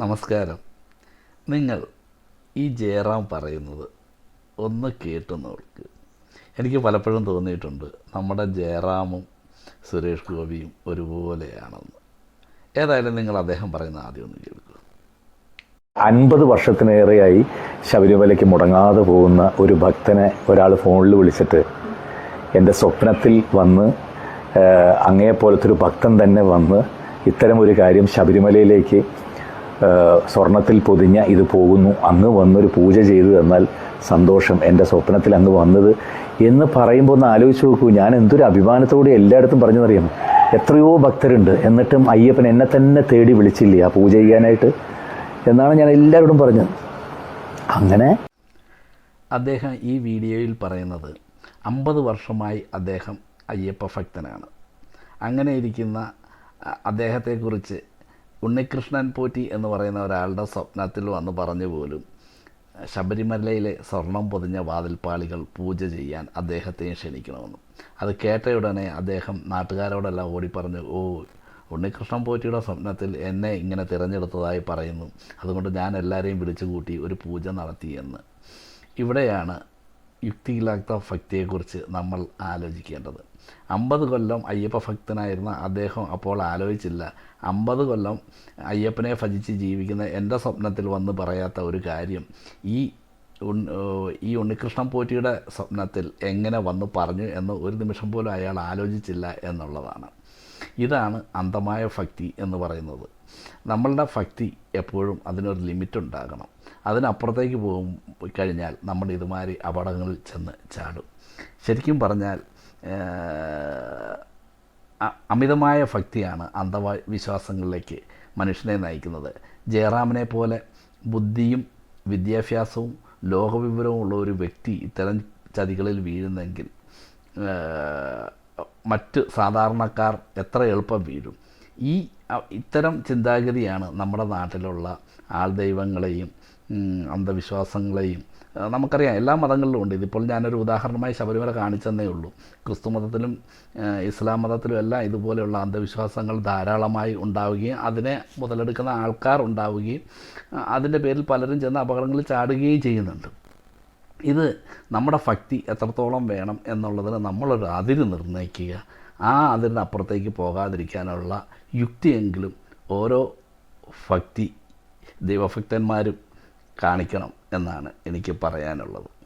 നമസ്കാരം. നിങ്ങൾ ഈ ജയറാം പറയുന്നത് ഒന്ന് കേട്ടു നോക്ക് എനിക്ക് പലപ്പോഴും തോന്നിയിട്ടുണ്ട് നമ്മുടെ ജയറാമും സുരേഷ് ഗോപിയും ഒരുപോലെയാണെന്ന്. ഏതായാലും നിങ്ങൾ അദ്ദേഹം പറയുന്ന ആദ്യം ഒന്ന് കേൾക്കുക. അൻപത് വർഷത്തിനേറെയായി ശബരിമലയ്ക്ക് മുടങ്ങാതെ പോകുന്ന ഒരു ഭക്തനെ ഒരാൾ ഫോണിൽ വിളിച്ചിട്ട് എന്റെ സ്വപ്നത്തിൽ വന്ന് അങ്ങയെപ്പോലത്തെ ഒരു ഭക്തൻ തന്നെ വന്ന് ഇത്തരം ഒരു കാര്യം ശബരിമലയിലേക്ക് സ്വർണത്തിൽ പൊതിഞ്ഞ ഇത് പോകുന്നു. അങ്ങ് വന്നൊരു പൂജ ചെയ്തു തന്നാൽ സന്തോഷം. എന്റെ സ്വപ്നത്തിൽ അങ്ങ് വന്നത് എന്ന് പറയുമ്പോൾ ഒന്ന് ആലോചിച്ച് നോക്കൂ. ഞാൻ എന്തൊരു അഭിമാനത്തോടെ എല്ലായിടത്തും പറഞ്ഞതറിയാം എത്രയോ ഭക്തരുണ്ട്. എന്നിട്ടും അയ്യപ്പൻ എന്നെ തന്നെ തേടി വിളിച്ചില്ലേ ആ പൂജ ചെയ്യാനായിട്ട്? എന്നാണ് ഞാൻ എല്ലാവരോടും പറഞ്ഞത്. അങ്ങനെ അദ്ദേഹം ഈ വീഡിയോയിൽ പറയുന്നത് അമ്പത് വർഷമായി അദ്ദേഹം അയ്യപ്പ ഭക്തനാണ്. അങ്ങനെ ഇരിക്കുന്ന അദ്ദേഹത്തെക്കുറിച്ച് ഉണ്ണികൃഷ്ണൻ പോറ്റി എന്ന് പറയുന്ന ഒരാളുടെ സ്വപ്നത്തിൽ വന്ന് പറഞ്ഞു പോലും ശബരിമലയിലെ സ്വർണം പൊതിഞ്ഞ വാതിൽപ്പാളികൾ പൂജ ചെയ്യാൻ അദ്ദേഹത്തെയും ക്ഷണിക്കണമെന്ന്. അത് കേട്ട ഉടനെ അദ്ദേഹം നാട്ടുകാരോടെല്ലാം ഓടി പറഞ്ഞു ഓ ഉണ്ണികൃഷ്ണൻ പോറ്റിയുടെ സ്വപ്നത്തിൽ എന്നെ ഇങ്ങനെ തിരഞ്ഞെടുത്തതായി പറയുന്നു. അതുകൊണ്ട് ഞാൻ എല്ലാവരെയും വിളിച്ചു കൂട്ടി ഒരു പൂജ നടത്തിയെന്ന്. ഇവിടെയാണ് യുക്തിയില്ലാത്ത ഭക്തിയെക്കുറിച്ച് നമ്മൾ ആലോചിക്കേണ്ടത്. അമ്പത് കൊല്ലം അയ്യപ്പ ഭക്തനായിരുന്ന അദ്ദേഹം അപ്പോൾ ആലോചിച്ചില്ല. അമ്പത് കൊല്ലം അയ്യപ്പനെ ഭജിച്ച് ജീവിക്കുന്ന എന്റെ സ്വപ്നത്തിൽ വന്ന് പറയാത്ത ഒരു കാര്യം ഈ ഈ ഉണ്ണികൃഷ്ണൻ പോറ്റിയുടെ സ്വപ്നത്തിൽ എങ്ങനെ വന്ന് പറഞ്ഞു എന്ന് ഒരു നിമിഷം പോലും അയാൾ ആലോചിച്ചില്ല എന്നുള്ളതാണ്. ഇതാണ് അന്ധമായ ഭക്തി എന്ന് പറയുന്നത്. നമ്മളുടെ ഭക്തി എപ്പോഴും അതിനൊരു ലിമിറ്റ് ഉണ്ടാകണം. അതിനപ്പുറത്തേക്ക് പോകും കഴിഞ്ഞാൽ നമ്മൾ ഇതുമാതിരി അപകടങ്ങളിൽ ചെന്ന് ചാടും. ശരിക്കും പറഞ്ഞാൽ അമിതമായ ഭക്തിയാണ് അന്ധവിശ്വാസങ്ങളിലേക്ക് മനുഷ്യനെ നയിക്കുന്നത്. ജയറാമിനെ പോലെ ബുദ്ധിയും വിദ്യാഭ്യാസവും ലോകവിവരവും ഉള്ള ഒരു വ്യക്തി ഇത്തരം ചതികളിൽ വീഴുന്നെങ്കിൽ മറ്റ് സാധാരണക്കാർ എത്ര എളുപ്പം വീഴും. ഈ ഇത്തരം ചിന്താഗതിയാണ് നമ്മുടെ നാട്ടിലുള്ള ആൾദൈവങ്ങളെയും ദൈവങ്ങളെയും അന്ധവിശ്വാസങ്ങളെയും നമുക്കറിയാം എല്ലാ മതങ്ങളിലും ഉണ്ട്. ഇതിപ്പോൾ ഞാനൊരു ഉദാഹരണമായി ശബരിമല കാണിച്ചെന്നേ ഉള്ളൂ. ക്രിസ്തു മതത്തിലും ഇസ്ലാം മതത്തിലും എല്ലാം ഇതുപോലെയുള്ള അന്ധവിശ്വാസങ്ങൾ ധാരാളമായി ഉണ്ടാവുകയും അതിനെ മുതലെടുക്കുന്ന ആൾക്കാർ ഉണ്ടാവുകയും അതിന്റെ പേരിൽ പലരും ചെന്ന് അപകടങ്ങളിൽ ചാടുകയും ചെയ്യുന്നുണ്ട്. ഇത് നമ്മുടെ ഭക്തി എത്രത്തോളം വേണം എന്നുള്ളതിന് നമ്മളൊരു അതിര് നിർണയിക്കുക. ആ അതിരിനപ്പുറത്തേക്ക് പോകാതിരിക്കാനുള്ള യുക്തിയെങ്കിലും ഓരോ ഭക്തി ദൈവഭക്തന്മാരും കാണിക്കണം എന്നാണ് എനിക്ക് പറയാനുള്ളത്.